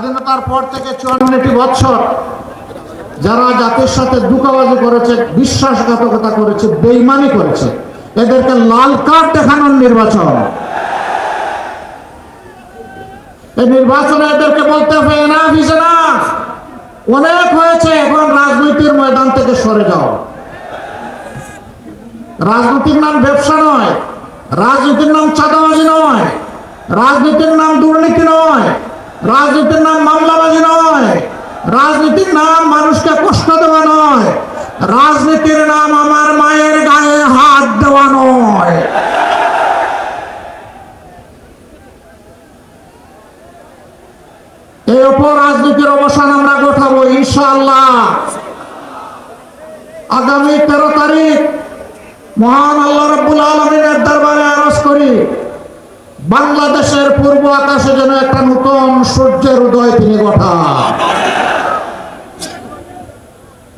স্বাধীনতার পর থেকে চুয়ান্নটি বছর যারা জাতির সাথে দুকাবাজি করেছে, বিশ্বাসঘাতকতা করেছে, বেইমানি করেছে, এদেরকে লাল কার্ড দেখানোর নির্বাচন। এই নির্বাচনে এদেরকে বলতে হবে অনেক হয়েছে, এখন রাজনীতির ময়দান থেকে সরে যাও। রাজনীতির নাম ব্যবসা নয়, রাজনীতির নাম চাঁদাবাজি নয়, রাজনীতির নাম দুর্নীতি নয়। রাজনীতির নাম মামলাবাজি নয়। রাজনীতির নাম মানুষকে কষ্ট দেওয়া নয়। রাজনীতির নাম আমার মায়ের গায়ে হাত দেওয়া নয়। এই অপর রাজনীতির অবসান আমরা গোঠাবো ইনশাআল্লাহ। আগামী তেরো তারিখ মহান আল্লাহ রব্বুল আলমিনের দরবারে আরজ করি, বাংলাদেশের পূর্ব আকাশে যেন একটা নতুন সূর্যের উদয় তিনি ঘটা।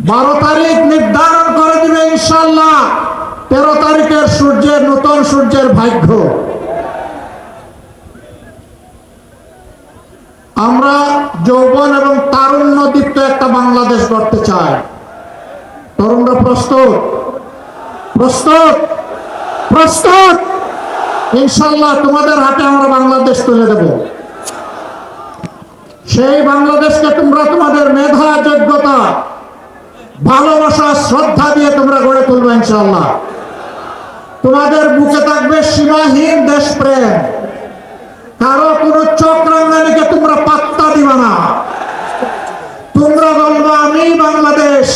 বারো তারিখ নির্ধারণ করে দিবে ইনশাল্লাহ তেরো তারিখের সূর্যের নতুন সূর্যের ভাগ্য। আমরা যৌবন এবং তারুণ্য দীপ্ত একটা বাংলাদেশ গড়তে চাই। তরুণরা প্রস্তুত? প্রস্তুত? প্রস্তুত? ইনশাল্লাহ তোমাদের হাতে আমরা বাংলাদেশ তুলে দেব। সেই বাংলাদেশকে তোমরা তোমাদের মেধা যোগ্যতা ভালোবাসা, শ্রদ্ধা দিয়ে তোমরা গড়ে তুলবে ইনশাল্লাহ তোমাদের বুকে থাকবে সীমাহীন দেশপ্রেম। কারও কোনো চোখ রাঙ্গানিকে তোমরা পাত্তা দিবা না। তোমরা বলব, আমি বাংলাদেশ,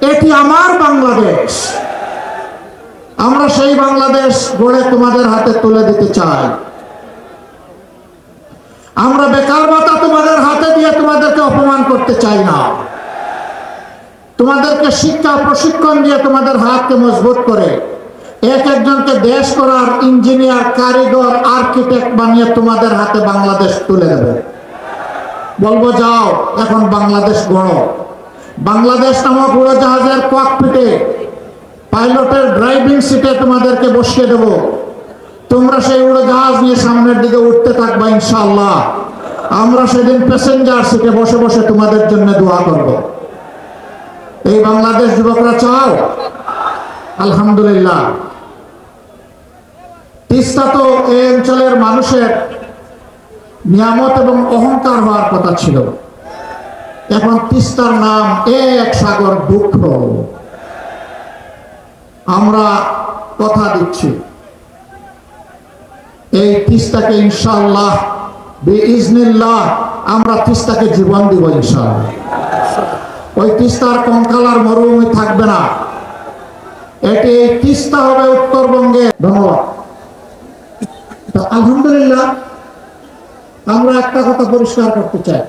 এটি আমার বাংলাদেশ। আমরা সেই বাংলাদেশ গড়ে তোমাদের হাতে তুলে দিতে চাই। আমরা বেকার ভাতা তোমাদের দিয়ে তোমাদেরকে অপমান করতে চাই না। তোমাদেরকে শিক্ষা প্রশিক্ষণ দিয়ে তোমাদের হাতকে মজবুত করে। এক একজনকে দেশ করার ইঞ্জিনিয়ার, কারিগর, আর্কিটেক্ট বানিয়ে তোমাদের হাতে বাংলাদেশ তুলে দেবে। বলব, যাও, এখন বাংলাদেশ গড়ো। বাংলাদেশ নামক উড়োজাহাজের ককপিটে পাইলটের ড্রাইভিং সিটে তোমাদেরকে বসিয়ে দেব। তোমরা সেই উড়োজাহাজ নিয়ে সামনের দিকে উঠতে থাকবা, ইনশাআল্লাহ। আমরা সেদিন প্যাসেঞ্জার সিটে বসে বসে তোমাদের জন্য দোয়া করব। এই বাংলাদেশ যুবকরা চাও? আলহামদুলিল্লাহ। তিস্তা তো এই অঞ্চলের মানুষের নিয়ামত এবং অহংকার হওয়ার কথা ছিল। এখন তিস্তার নাম এক সাগর দুঃখ। আমরা কথা দিচ্ছি। এই তিস্তাকে ইনশাল্লাহ আমরা তিস্তাকে জীবন দিব ইনশাল্লাহ ওই তিস্তার কঙ্কালার মরুভূমি থাকবে না। এটি তিস্তা হবে উত্তরবঙ্গে। ধন্যবাদ। আলহামদুলিল্লাহ, আমরা একটা কথা পরিষ্কার করতে চাই।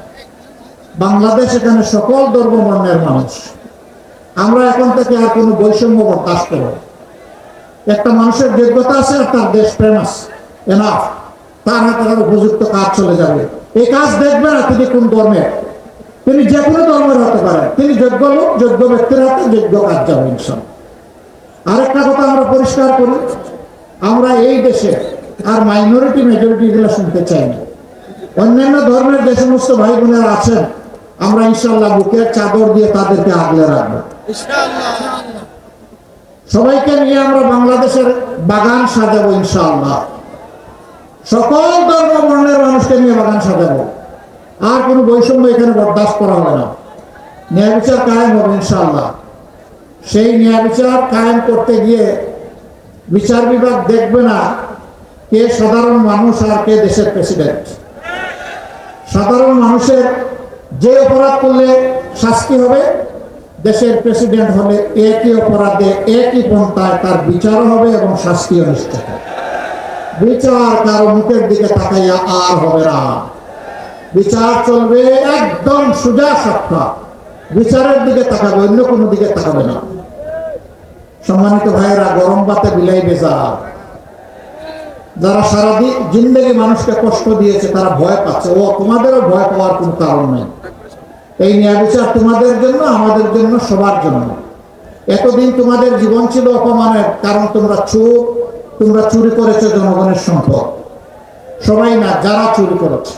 বাংলাদেশ এখানে সকল ধর্ম বর্ণের মানুষ। আমরা এখন থেকে আর কোনো বৈষম্য বরদাস্ত করব একটা মানুষের যোগ্যতা আছে আর তার দেশ প্রেম আছে। এনাফ তার হাতে তার উপযুক্ত কাজ চলে যাবে। এই কাজ দেখবে না তিনি কোন ধর্মের তিনি যে কোনো ধর্মের হতে পারেন তিনি যোগ্য লোক, যোগ্য ব্যক্তির হাতে যোগ্য কাজ যাবে ইনশাল আরেকটা কথা আমরা পরিষ্কার করি, আমরা এই দেশে আর মাইনরিটি মেজরিটি গুলো শুনতে চাই না। অন্যান্য ধর্মের যে সমস্ত ভাই বোনেরা আছেন, আমরা ইনশাল্লাহ বুকের চাদর দিয়ে তাদেরকে আগলে রাখব। সবাইকে নিয়ে আমরা বাংলাদেশের বাগান সাজাবো ইনশাআল্লাহ সকল ধর্ম বর্ণের মানুষকে নিয়ে বাগান সাজাবো। আর কোনো বৈষম্য এখানে বরদাস্ত করা হবে না। ন্যায় বিচার কায়েম হবে ইনশাআল্লাহ। সেই ন্যায় বিচার কায়েম করতে গিয়ে বিচার বিভাগ দেখবে না কে সাধারণ মানুষ আর কে দেশের প্রেসিডেন্ট। সাধারণ মানুষের যে অপরাধ করলে শাস্তি হবে, দেশের প্রেসিডেন্ট হলে একই অপরাধে একই পন্থায় তার বিচারও হবে এবং শাস্তিও নিশ্চিত হবে। বিচার কারও মুখের দিকে তাকাইয়া আর হবে না। বিচার চলবে একদম সুজা সত্তা বিচারের দিকে তাকাবে, অন্য কোনো দিকে তাকাবে না। সম্মানিত ভাইয়েরা, গরম বাতে বিলাই বেজা যারা সারাদিন জিন্দগি মানুষকে কষ্ট দিয়েছে, তারা ভয় পাচ্ছে। ও, তোমাদেরও ভয় পাওয়ার কোনো কারণ নেই। এই ন্যায় বিচার তোমাদের জন্য, আমাদের জন্য, সবার জন্য। এতদিন তোমাদের জীবন ছিল অপমানের, কারণ তোমরা চোর তোমরা চুরি করেছ জনগণের সম্পদ। সবাই না, যারা চুরি করেছে।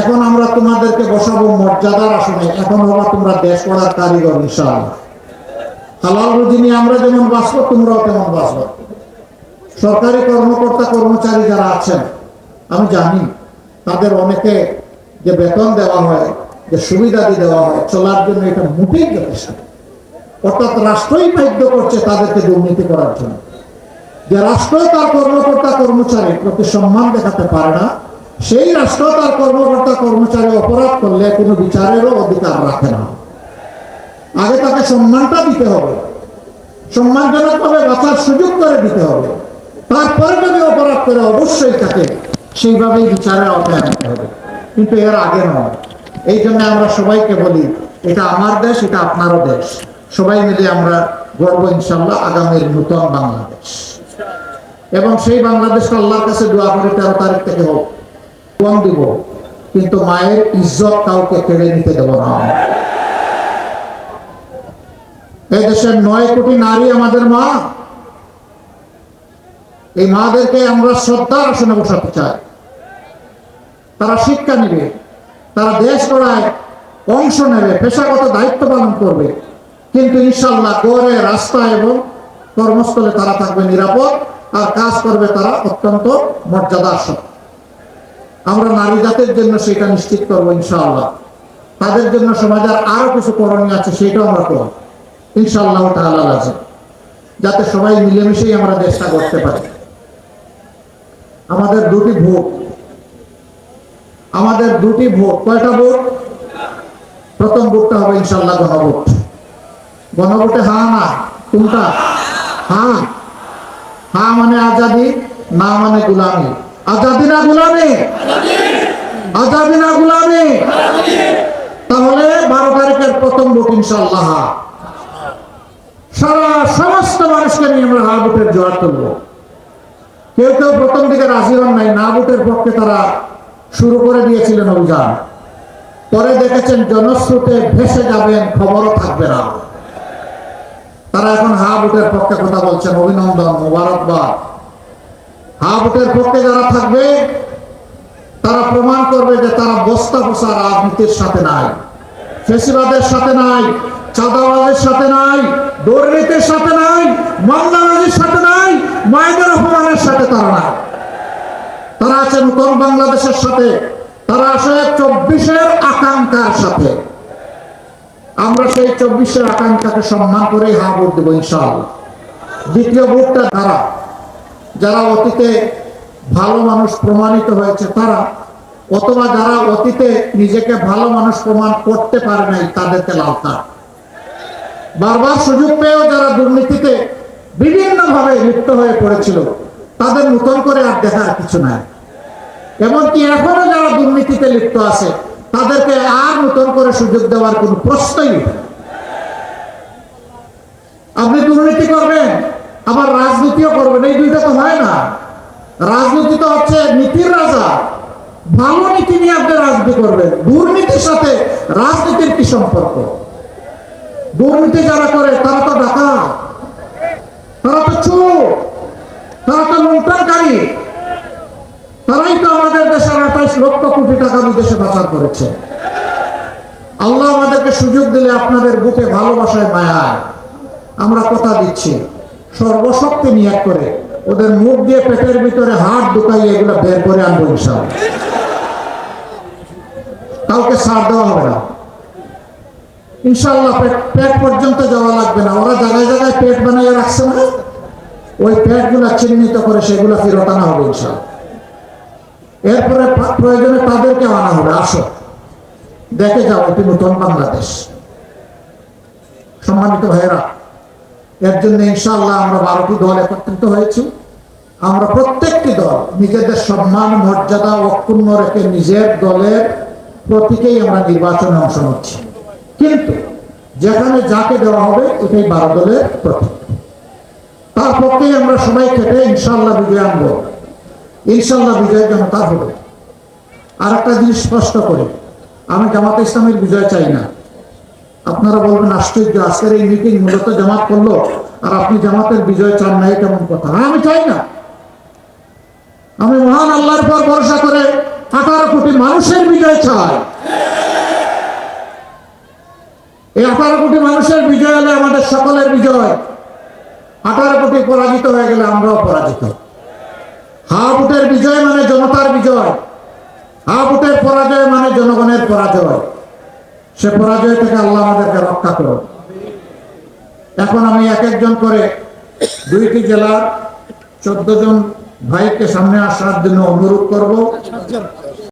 এখন আমরা তোমাদেরকে বসাবো মর্যাদার আসনে। এখন হবা তোমরা দেশ করার কারিগর, ইনশাআল্লাহ। হালাল রুজি নিয়ে আমরা যেমন বাঁচবো, তোমরাও তেমন বাঁচবো। সরকারি কর্মকর্তা, কর্মচারী যারা আছেন, আমি জানি, তাদের অনেকে যে বেতন দেওয়া হয়, যে সুবিধাদি দেওয়া হয়, চলার জন্য এটা মোটেই যথেষ্ট। অর্থাৎ রাষ্ট্রই বাধ্য করছে তাদেরকে দুর্নীতি করার জন্য। যে রাষ্ট্র তার কর্মকর্তা কর্মচারী প্রতি সম্মান দেখাতে পারে না, সেই রাষ্ট্র তার কর্মকর্তা কর্মচারী অপরাধ করলে কোনো বিচারেরও অধিকার রাখে না। আগে তাকে সম্মানটা দিতে হবে। সম্মানজনকভাবে বাঁচার সুযোগ করে দিতে হবে। তারপরে যদি অপরাধ করে, অবশ্যই তাকে সেইভাবেই বিচারের আওতায় আনতে হবে। কিন্তু এর আগে নয়। এই জন্য আমরা সবাইকে বলি, এটা আমার দেশ, এটা আপনারও দেশ। সবাই মিলে আমরা গর্ব ইনশাল্লাহ আগামীর নূতন বাংলাদেশ। এবং সেই বাংলাদেশটা আল্লাহর কাছে দোয়া করে তেরো তারিখ থেকে হোক, কম দিব, কিন্তু মায়ের ইজ্জত কাউকে কেড়ে নিতে দেব না। এই দেশের নয় কোটি নারী আমাদের মা। এই মাদেরকে আমরা শ্রদ্ধার আসনে বসাতে চাই। তারা শিক্ষা নেবে, তারা দেশ গড়ায় অংশ নেবে, পেশাগত দায়িত্ব পালন করবে। কিন্তু ইনশাল্লাহ গড়ে রাস্তা এবং কর্মস্থলে তারা থাকবে নিরাপদ, আর কাজ করবে তারা অত্যন্ত মর্যাদার সাথে আমরা নারী জাতির জন্য সেটা নিশ্চিত করব ইনশাআল্লাহ। তাদের জন্য সমাজের আরও কিছু করণীয় আছে, সেটাও আমরা করব। ইনশাআল্লাহ তাআলা আছে যাতে সবাই মিলেমিশেই আমরা দেশটা করতে পারি। আমাদের দুটি ভোট। আমাদের দুটি ভোট। কয়টা ভোট? প্রথম ভোটটা হবে ইনশাল্লাহ গণভোট। গণভোটে হা না, কোনটা? হ্যাঁ হ্যাঁ মানে আজাদি, না মানে গুলামি। আজাদি না গুলামি? আজাদি না গুলামি? তাহলে বারো তারিখের প্রথম ভোট ইনশাল্লাহ। সারা সমস্ত মানুষকে নিয়ে আমরা হা ভোটের জোয়ার তুলব। কেউ কেউ প্রথম দিকে রাজি হন নাই না ভোটের পক্ষে তারা শুরু করে দিয়েছিলেন অভিযান। পরে দেখেছেন জনস্রোতে ভেসে যাবেন, খবরও থাকবে না। তারা এখন হা ভোটের পক্ষে কথা বলছেন। অভিনন্দন, মোবারকবাদ। হা ভোটের পক্ষে যারা থাকবে, তারা প্রমাণ করবে যে তারা বস্তা বসা রাজনীতির সাথে নাই, ফেসিবাদের সাথে নাই, চাঁদাবাজের সাথে নাই, দুর্নীতির সাথে নাই, মামলাবাজির সাথে নাই মায়েদের অপমানের সাথে তারা নাই। তারা আছে নতুন বাংলাদেশের সাথে, তারা আছে চব্বিশের আকাঙ্ক্ষার সাথে। আমরা সেই চব্বিশের আকাঙ্ক্ষাকে সম্মান করেই হা ভোট দেবো, ইনশাআল্লাহ। দ্বিতীয় ভোটটা তারা যারা অতীতে ভালো মানুষ প্রমাণিত হয়েছে তারা, অথবা যারা অতীতে নিজেকে ভালো মানুষ প্রমাণ করতে পারে নাই, তাদেরকে লাল কার্ড। বারবার সুযোগ পেয়েও যারা দুর্নীতিতে বিভিন্নভাবে লিপ্ত হয়ে পড়েছিল, তাদের নতুন করে আর দেখার কিছু নাই। এমনকি এখনও যারা দুর্নীতিতে লিপ্ত আছে তাদেরকে আর নতুন করে সুযোগ দেওয়ার কোন প্রশ্নই আপনি দুর্নীতি করবেন, আবার রাজনীতিও করবেন, এই দুইটা তো হয় না। রাজনীতি তো হচ্ছে নীতির রাজা। ভালো নীতি নিয়ে আপনি রাজনীতি করবেন। দুর্নীতির সাথে রাজনীতির কি সম্পর্ক? দুর্নীতি যারা করে, তারা তো ডাকা তারা তো চোর, তারা তো লুণ্ঠনকারী। তারাই তো আমাদের দেশের আঠাইশ লক্ষ কোটি টাকা বিদেশে পাচার করেছে। আল্লাহ আমাদেরকে সুযোগ দিলে আপনাদের বুকে ভালোবাসায় মায়ায় আমরা কথা দিচ্ছি, সর্বশক্তি নিয়োগ করে ওদের মুখ দিয়ে পেটের ভিতরে হাত ঢুকাইয়ে এগুলো বের করে আনব ইনশাআল্লাহ। কাউকে ছাড় দেওয়া হবে না। ইনশাল্লাহ পেট পেট পর্যন্ত যাওয়া লাগবে না। ওরা জায়গায় জায়গায় পেট বানিয়ে রাখছে না। ওই পেটগুলো চিহ্নিত করে সেগুলো ফেরত আনা হবে ইনশাল্লাহ এরপরে প্রয়োজনে তাদেরকে আনা হবে, আসো। দেখে যাও, এটি নতুন বাংলাদেশ। সম্মানিত ভাইয়েরা, এর জন্য ইনশাআল্লাহ আমরা বারোটি দল একত্রিত হয়েছি। আমরা প্রত্যেকটি দল নিজেদের সম্মান, মর্যাদা অক্ষুণ্ণ রেখে নিজের দলের প্রতীকেই আমরা নির্বাচনে অংশ নিচ্ছি। কিন্তু যেখানে যাকে দেওয়া হবে, এটাই বারো দলের প্রতীক। তার পক্ষেই আমরা সবাই খেটে ইনশাল্লাহ বিজয় আনব। ইনশাআল্লাহ বিজয় যেন তার হবে। আর একটা জিনিস স্পষ্ট করে, আমি জামাতে ইসলামের বিজয় চাই না। আপনারা বলবেন, আশ্চর্য, আজকের এই মিটিং মূলত জামাত করল, আর আপনি জামাতের বিজয় চান না কেমন কথা? আমি চাই না। আমি মহান আল্লাহর পর ভরসা করে আঠারো কোটি মানুষের বিজয় চাই। এই আঠারো কোটি মানুষের বিজয় হলে আমাদের সকলের বিজয়। আঠারো কোটি পরাজিত হয়ে গেলে আমরাও পরাজিত। হা ভোটের বিজয় মানে জনতার বিজয়। হা ভোটের পরাজয় মানে জনগণের পরাজয়। সে পরাজয় থেকে আল্লাহ আমাদেরকে রক্ষা করো এখন আমি এক একজন করে দুইটি জেলার চোদ্দ জন ভাইকে সামনে আসার জন্য অনুরোধ করব।